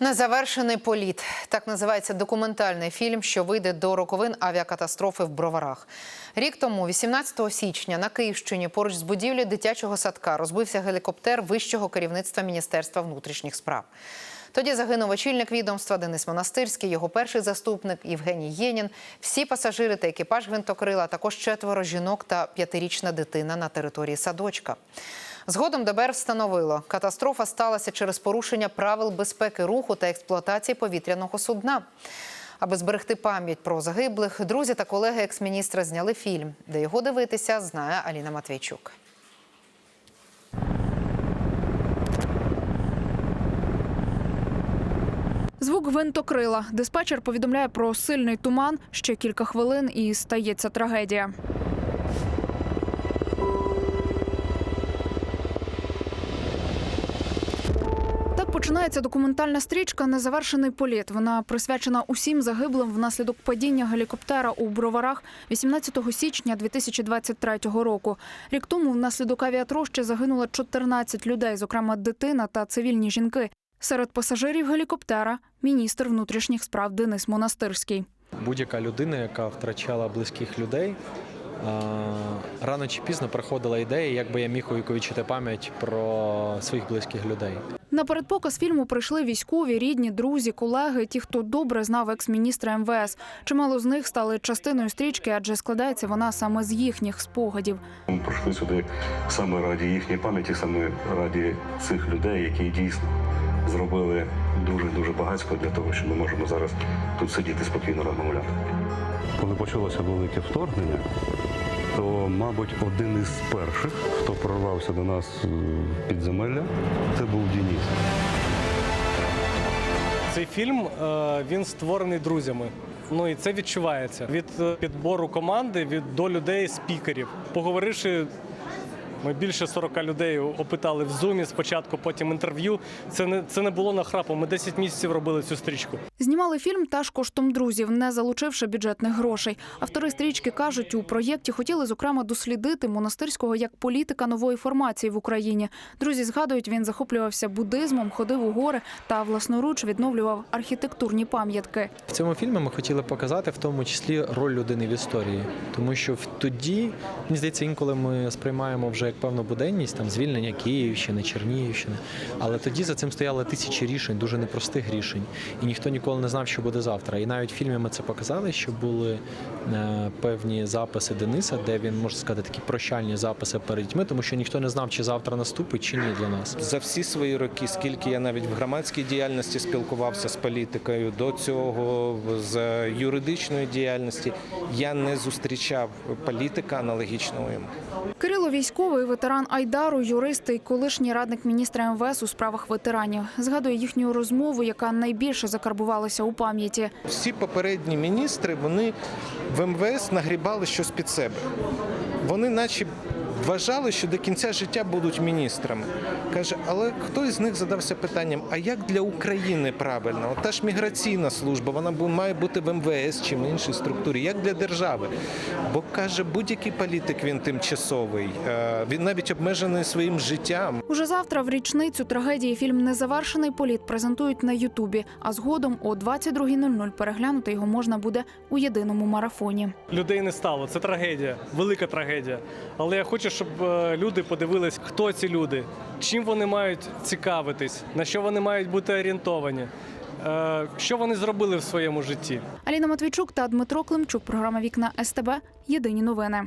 Незавершений політ так називається документальний фільм, що вийде до роковин авіакатастрофи в Броварах. Рік тому, 18 січня, на Київщині, поруч з будівлею дитячого садка, розбився гелікоптер вищого керівництва Міністерства внутрішніх справ. Тоді загинув очільник відомства Денис Монастирський, його перший заступник Євгеній Єнін, всі пасажири та екіпаж гвинтокрила, також четверо жінок та п'ятирічна дитина на території садочка. Згодом ДБР встановило, катастрофа сталася через порушення правил безпеки руху та експлуатації повітряного судна. Аби зберегти пам'ять про загиблих, друзі та колеги екс-міністра зняли фільм, де його дивитися знає Аліна Матвійчук. Звук гвинтокрила. Диспетчер повідомляє про сильний туман. Ще кілька хвилин і стається трагедія. Починається документальна стрічка Незавершений політ. Вона присвячена усім загиблим внаслідок падіння гелікоптера у броварах 18 січня 2023 року. Рік тому внаслідок авіатрощі загинуло 14 людей, зокрема дитина та цивільні жінки. Серед пасажирів гелікоптера міністр внутрішніх справ Денис Монастирський. Будь-яка людина, яка втрачала близьких людей, рано чи пізно приходила ідея, як би я міг увіковічити пам'ять про своїх близьких людей. На передпоказ фільму прийшли військові, рідні, друзі, колеги, ті, хто добре знав екс-міністра МВС. Чимало з них стали частиною стрічки, адже складається вона саме з їхніх спогадів. Ми прийшли сюди саме раді їхньої пам'яті, саме раді цих людей, які дійсно зробили дуже дуже багатсько для того, що ми можемо зараз тут сидіти спокійно розмовляти. Коли почалося велике вторгнення, то, мабуть, один із перших, хто прорвався до нас е, підземелля, це був Дініс. Цей фільм е, він створений друзями. Ну і це відчувається від е, підбору команди від до людей спікерів. Поговоривши. Ми більше 40 людей опитали в зумі спочатку, потім інтерв'ю. Це не це не було нахрапу. Ми 10 місяців робили цю стрічку. Знімали фільм теж коштом друзів, не залучивши бюджетних грошей. Автори стрічки кажуть, у проєкті хотіли зокрема дослідити монастирського як політика нової формації в Україні. Друзі згадують, він захоплювався буддизмом, ходив у гори та власноруч відновлював архітектурні пам'ятки. В цьому фільмі ми хотіли показати в тому числі роль людини в історії, тому що в тоді, мені здається, інколи ми сприймаємо вже як певну буденність, там звільнення Київщини, Чернігівщини. Але тоді за цим стояли тисячі рішень, дуже непростих рішень, і ніхто ніколи не знав, що буде завтра. І навіть в фільмі ми це показали, що були е, певні записи Дениса, де він можна сказати такі прощальні записи перед дітьми, тому що ніхто не знав, чи завтра наступить, чи ні для нас. За всі свої роки, скільки я навіть в громадській діяльності спілкувався з політикою, до цього з юридичної діяльності, я не зустрічав політика аналогічного йому. Кирило військовий, ветеран Айдару, юрист і колишній радник міністра МВС у справах ветеранів. Згадує їхню розмову, яка найбільше закарбувалася у пам'яті. Всі попередні міністри вони в МВС нагрібали щось під себе. Вони, наче, вважали, що до кінця життя будуть міністрами. Каже, але хтось з них задався питанням: а як для України правильно? От та ж міграційна служба, вона має бути в МВС чи в іншій структурі, як для держави. Бо каже, будь-який політик він тимчасовий, Е, він навіть обмежений своїм життям. Уже завтра в річницю трагедії фільм Незавершений політ презентують на Ютубі. А згодом о 22.00 переглянути його можна буде у єдиному марафоні. Людей не стало. Це трагедія, велика трагедія. Але я хочу, щоб е, люди подивились, хто ці люди, чим вони мають цікавитись, на що вони мають бути орієнтовані, е, що вони зробили в своєму житті. Аліна Матвійчук та Дмитро Климчук. Програма Вікна СТБ. Єдині новини.